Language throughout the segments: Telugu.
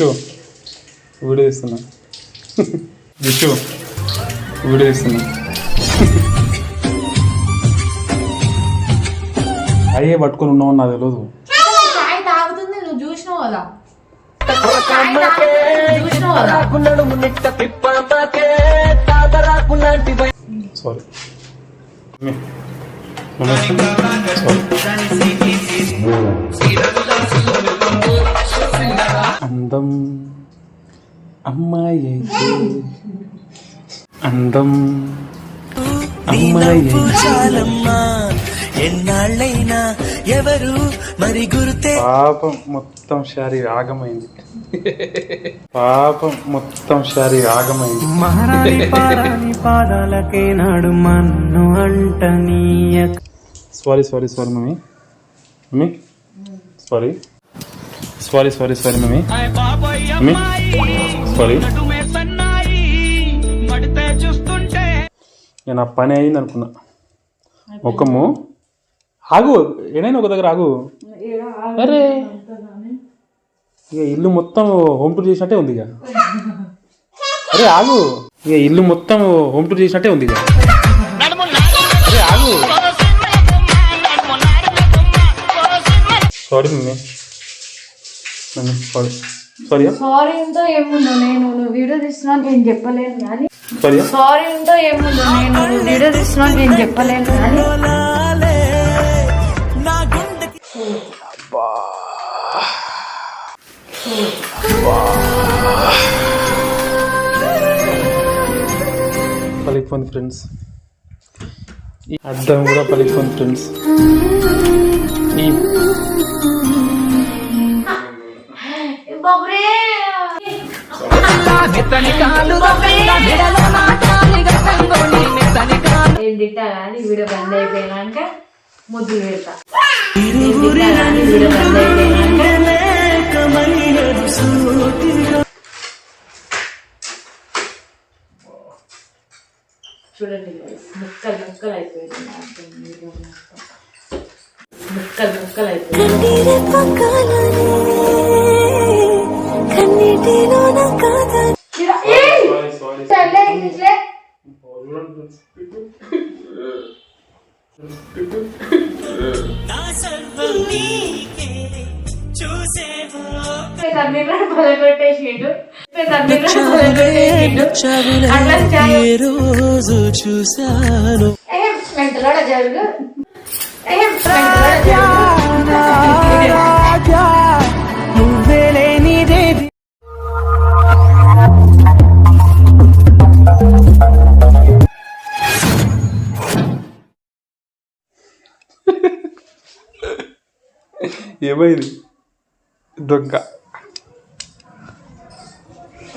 విషు. వీడియో ఇస్తున్నా విషు. వీడియో ఇస్తున్నా అయ్యే పట్టుకొని ఉన్నావు నాకు తెలియదు చాయ్ తాగుతుంది నువ్వు చూసినావు కదా. చాయ్ తాగుతుంది, నువ్వు చూసినావు కదా సారీ అందం అమ్మాయి. అయితే అందం అమ్మాయి. ఎన్నాళ్ళైనా ఎవరు మరి గుర్తే పాపం మొత్తం శారీ ఆగమైంది. పాపం మొత్తం శారీ ఆగమైంది. మహారాణి పాదాలకే నాడు మన్ను అంటనీయ sorry sorry sorry mummy. Mummy. Sorry sorry sorry sorry mummy. Mummy sorry. నేను ఆ పని అయింది అనుకున్నా. ముఖము ఆగు ఏడైనా ఒక దగ్గర ఆగు. అరే. ఇక ఇల్లు మొత్తం హోమ్ టూర్ చేసినట్టే ఉంది ఇక. అరే ఆగు. ఇక ఇల్లు మొత్తం హోమ్ టూర్ చేసినట్టే ఉంది ఇక. అరే ఆగు. Sorry mummy. Sorry sorry sorry ఉందో ఏముందో నేను నువ్వు వీడియో తీస్తున్నా నేను చెప్పలేను కానీ. సారీ సారీ ఉందో ఏముందో నేను నువ్వు వీడియో నేను చెప్పలేను కానీ. ఫ్రెండ్స్ ఈ అద్దం కూడా పలికిపోయింది ఫ్రెండ్స్ ఈ నేను తిట్టా కానీ వీడియో బంద్ అయిపోయినాక ముద్దులు పెడతా. నేను వీడియో బంద్ అయిపోయినాక చూడండి ముక్కలు ముక్కలు అయిపోయింది. ముక్కలు ముక్కలు అయిపోయింది కన్నీటిలోన ఏ రోజు చూశాను. ఏం మెంటలోడ జరుగు? ఏం మెంటలోడ జరుగు? ఏమైంది? దొంగ.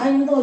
ఆయనతో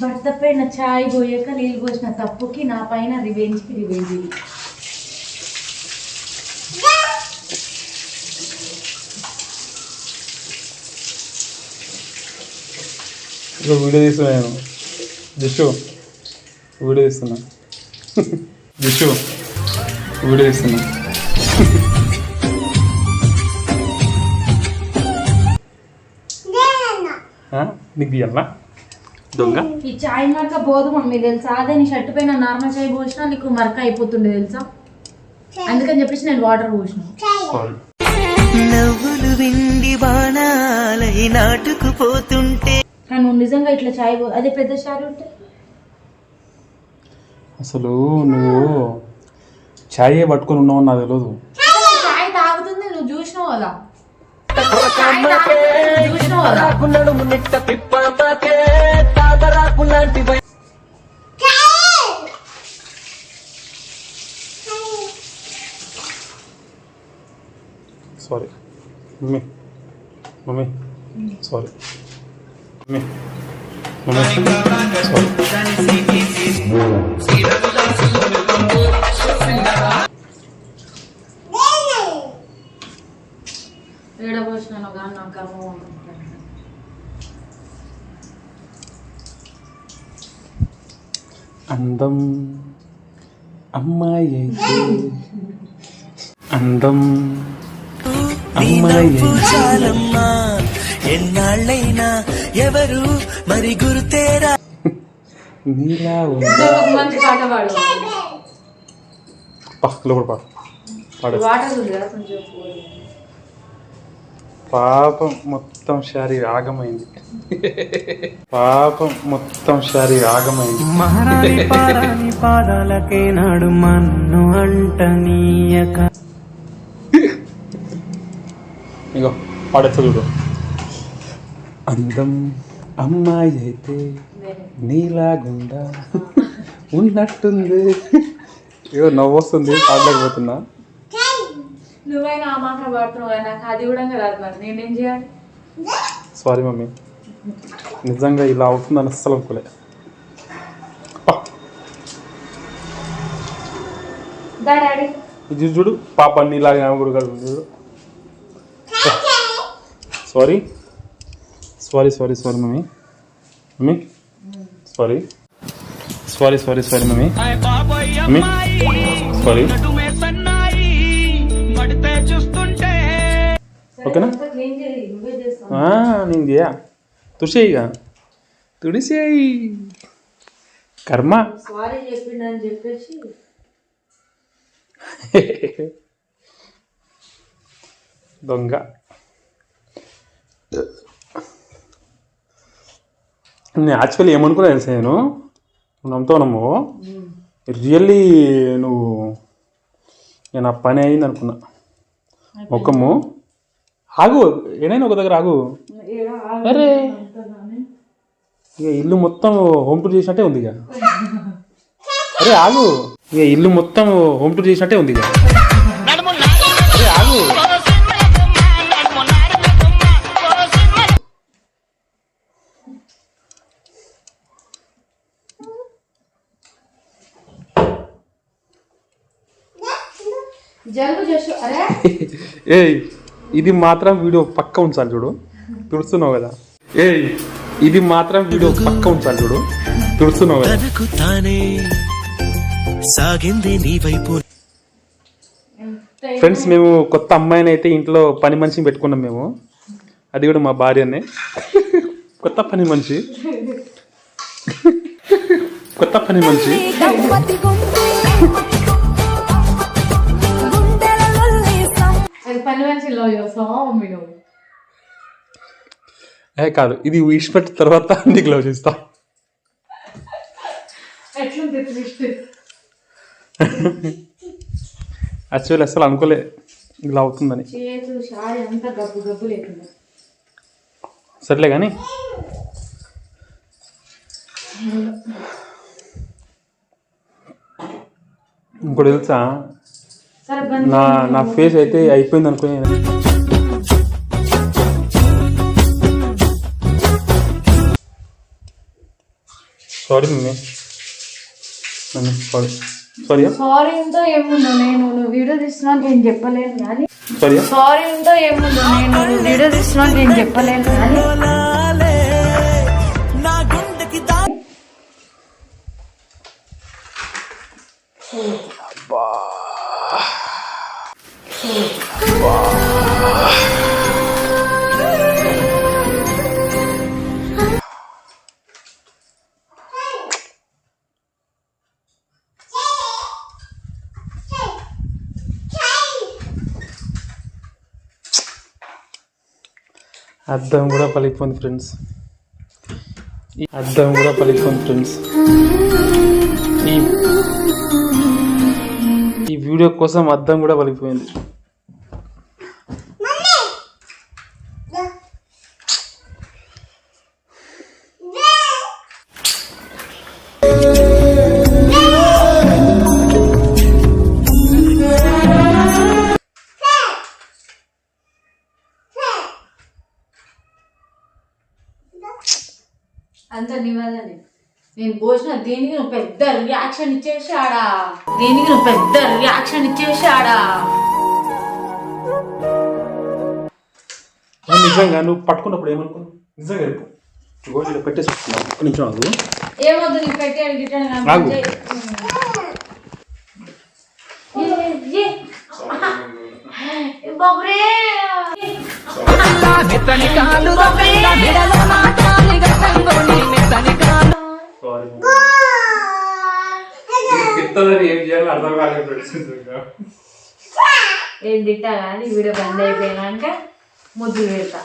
భర్త పైన చాయ్ పోయాక నీళ్ళు పోసిన తప్పుకి నా పైన రివెంజ్కి రివెంజ్ ఇక వీడియో తీస్తున్నా నేను. దిషు వీడియో తీస్తున్నా. దిషు వీడియో తీస్తున్నా? నీకు తీయాలా దొంగ? ఈ చాయ్ మరక పోదు మమ్మీ తెలుసా? అదే నీ షర్ట్ పైన నార్మల్ చాయ్ పోసినా నీకు మరక అయిపోతుండే తెలుసా? అందుకని చెప్పేసి నేను వాటర్ పోసిన. నవ్వులు విండి బాణాలై నాటుకుపోతుంటే నువ్వు నిజంగా ఇట్లా చాయ్ అదే పెద్ద చారు ఉంటే? అసలు నువ్వు ఛాయ్ పట్టుకొని ఉన్నావు నాకు తెలియదు చాయ్ తాగుతుంది నువ్వు చూసినావు కదా? చాయ్ తాగుతుంది, చూసినావు సారీ మమ్మీ. మమ్మీ. సారీ ఏడబోసినాను కానీ నాకు అమ్మ అందం అమ్మాయి అయితే. అందం అమ్మాయి ఎన్నాళ్ళైనా ఎవరు మరి గుర్తేరా? నీలా ఉంది? మంచి పాట పాడు. పాపం మొత్తం శారీ ఆగమైంది. పాపం మొత్తం శారీ ఆగమైంది. మహారాణి పారాని పాదాలకే నాడు మన్ను అంటనీయక. ఇగో పాడేస్తా చూడు. అందం అమ్మాయి అయితే నీలాగుండా ఉన్నట్టుంది. ఇగో నవ్వు వస్తుంది పాడలేకపోతున్నా. నువ్వైనా ఆ మాట పాడుతున్నావు? నాకు అది కూడా రాదు మరి నేనేం చేయాలి? Sorry mummy. నిజంగా ఇలా అవుతుందని అస్సలు అనుకోలే. ఇది చూడు పాప నీలాగా ఆమె కూడా చూడు. Sorry sorry sorry sorry mummy mummy sorry sorry sorry sorry mummy mummy sorry ఓకేనా నేను చేయా. తుడిసేయిగా తుడిసేయి. కర్మ. సారీ చెప్పిండని చెప్పేసి. దొంగ. నేను యాక్చువల్లీ ఏమనుకున్నా తెలుసా నేను? నువ్వు నమ్ముతావు నమ్ము? రియల్లీ నువ్వు నేను ఆ పని అయింది అనుకున్నా. ముఖము ఆగు ఏదైనా ఒక దగ్గర ఆగు. అరే. ఇక ఇల్లు మొత్తం హోమ్ టూర్ చేసినట్టే ఉంది ఇక అరే ఆగు. ఇక ఇల్లు మొత్తం హోమ్ టూర్ చేసినట్టే ఉంది ఇక ఏయ్ ఇది మాత్రం వీడియో పక్క ఉంచాలి చూడు. తుడుస్తున్నావు కదా. ఏయ్ ఇది మాత్రం వీడియో పక్క ఉంచాలి చూడు. తుడుస్తున్నావు కదా. తనకు తానే సాగింది నీ వైపు. ఫ్రెండ్స్ మేము కొత్త అమ్మాయిని అయితే ఇంట్లో పని మనిషిని పెట్టుకున్నాం మేము. అది కూడా మా భార్యనే. కొత్త పని మనిషి. కొత్త పని మనిషి. చేస్తావా మమ్మీ నువ్వు? ఏ కాదు. ఇది విడిచిపెట్టిన తర్వాత నీకు లవ్ చేస్తా. ఎట్లుంది ట్విస్ట్ యాక్చువల్లీ అసలు అనుకోలే. ఇలా అవుతుందని. సర్లే కానీ ఇంకోటి తెలుసా? నా నా ఫేస్ అయితే అయిపోయింది అనుకునే sorry mummy. Sorry sorry sorry ఉందో ఏముందో నేను నువ్వు వీడియో తీస్తున్నా నేను చెప్పలేను కానీ. సారీ సారీ ఉందో ఏముందో నేను నువ్వు వీడియో తీస్తున్నా నేను చెప్పలేను కానీ. లాలే, నా గుండెకి దా అద్దం కూడా పలికిపోయింది ఫ్రెండ్స్. ఈ అద్దం కూడా పలికిపోయింది ఫ్రెండ్స్. ఈ వీడియో కోసం అద్దం కూడా పలికిపోయింది అంత నివాళని నేను పోసిన దేనికి నువ్వు పెద్ద రియాక్షన్ ఇచ్చేసి ఆడా దేనికి నువ్వు పెద్ద రియాక్షన్ ఇచ్చేసి ఆడా నిజంగా నువ్వు పట్టుకున్నప్పుడు ఏమనుకున్నావు నిజంగా చెప్పు. ఇగో ఇక్కడ పెట్టేసి పెట్టుకున్నావు ఒక్క నిమిషం ఆగు. ఏమొద్దు నీకు పెట్టాడు గిట్టాను ఆగు. బాబురే సారీ అర్థం కాలేదు ఏం తిట్టా కానీ వీడియో బంద్ అయిపోయినాక ముద్దు పెడతా.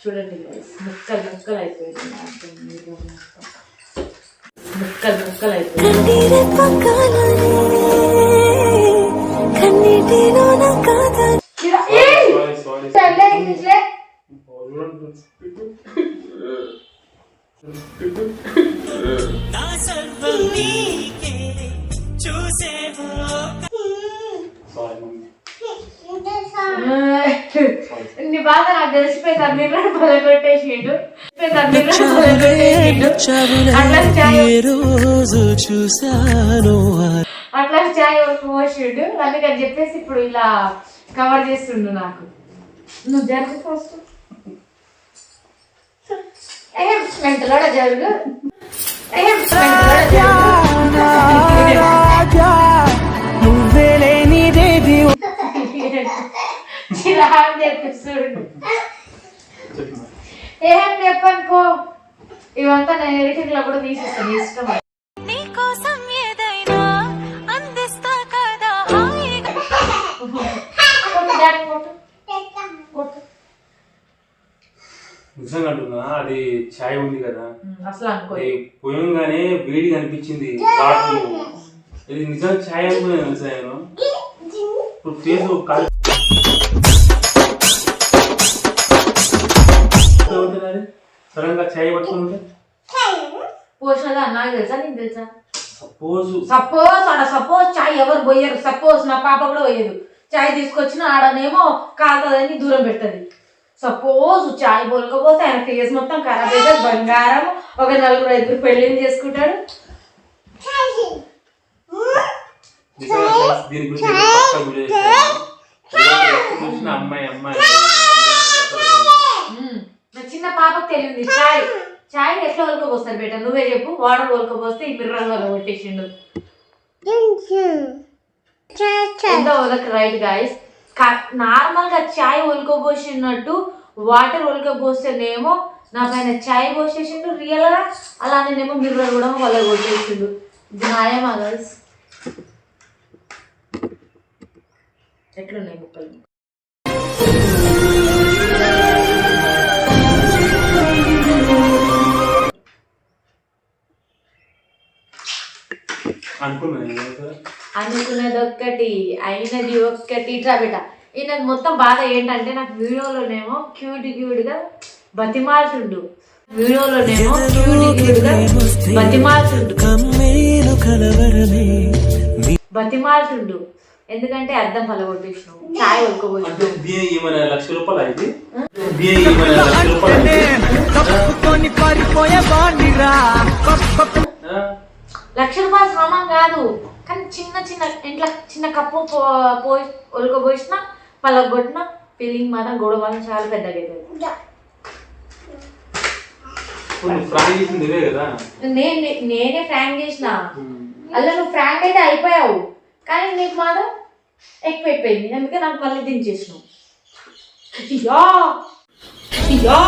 చూడండి ముక్కలు ముక్కలు అయిపోయింది. ముక్కలు ముక్కలు అయిపోయింది పక్కలనే కన్నీటిలోన తెలిసిపోయి తమ్మిళ్ళని పదకొట్టేసిండు తమ్మిళ్ళని పదకొట్టేసిండు అట్లా చూశాను అట్లా చాయ్ వరకు పోసిండు. అందుకని చెప్పేసి ఇప్పుడు ఇలా కవర్ చేస్తుండు నాకు. నువ్వు జరుగు ఫస్ట్ మెంటలోడ జరుగు? ఏం మెంటలోడ జరుగు? నువ్వే లేనిదేది చిరాకు తెప్పిస్తుండు. ఏం చెప్పను పో ఇవంతా నేను ఎడిటింగ్లో కూడా తీసిస్తాను ఇష్టం నిజంగా అంటున్నా అది ఛాయ్ ఉంది కదా. అసలు అనుకో. పోయంగానే వేడి కనిపించింది ఇది నిజంగా ఛాయ్ అనుకున్నాను తెలుసా నేను? ఇప్పుడు ఫేస్ సడన్గా ఛాయ్ పట్టుకుని ఉంటే పోషణగా నాకు తెలుసా నీకు తెలుసా? సపోజ్. సపోజ్ ఆడ సపోజ్ చాయ్ ఎవరు పోయారు. సపోజ్ నా పాప కూడా పోయేది. చాయ్ తీసుకొచ్చిన ఆడనేమో కాదని దూరం పెట్టదు సపోజ్ చాయ్ పోలకపోతే ఆయన ఫేస్ మొత్తం ఖరాబ్ అయితే బంగారం ఒక నలుగురు ఐదుగురు పెళ్ళిళ్ళు చేసుకుంటాడు దీని గురించి అమ్మాయి అమ్మాయి. చిన్న పాపకు తెలియంది. చాయ్. చాయ్ ఎట్లా వలకపోస్తారు బేట? నువ్వే చెప్పు. వాటర్ వలకపోస్తే ఈ మిర్రర్ వల్ల కొట్టేసిండు ఎంత వరకు రైట్ గాయస్? నార్మల్గా చాయ్ ఒలుకోబోసినట్టు వాటర్ ఒలుకోబోస్తేనేమో నా పైన చాయ్ పోసేసిండు రియల్గా అలానేమో మిర్రర్ కూడా వల్ల కొట్టేసిండు ఇది న్యాయమా గైస్ ఎట్లున్నాయి ముక్కలు? అనుకున్నది. ఒక్కటి అయినది ఒక్కటి. ఇట్లా బిడ్డ. ఈయనది మొత్తం బాధ ఏంటంటే నాకు వీడియోలోనేమో క్యూట్ క్యూట్గా బతిమాలుతుండు. వీడియోలోనేమో క్యూట్ క్యూట్గా బతిమాలుతుండు బతిమాలుతుండు. ఎందుకంటే అర్థం పలగొట్టేసినావు. దీని ఏమైనా లక్ష రూపాయలు సామాన్ కాదు. కానీ చిన్న చిన్న ఇంట్లో చిన్న కప్పు పో- పోయి ఒలుకోబోసిన పలగొట్టిన ఫీలింగ్ మాత్రం గొడవ చాలా పెద్దగా అవుతుంది నేను నేనే ఫ్రాంక్ చేసిన. అలా నువ్వు ఫ్రాంక్ అయితే అయిపోయావు. కానీ నీకు మాత్రం ఎక్కువైపోయింది అందుకే నాకు మళ్ళీ దించేసినావు యా! యా!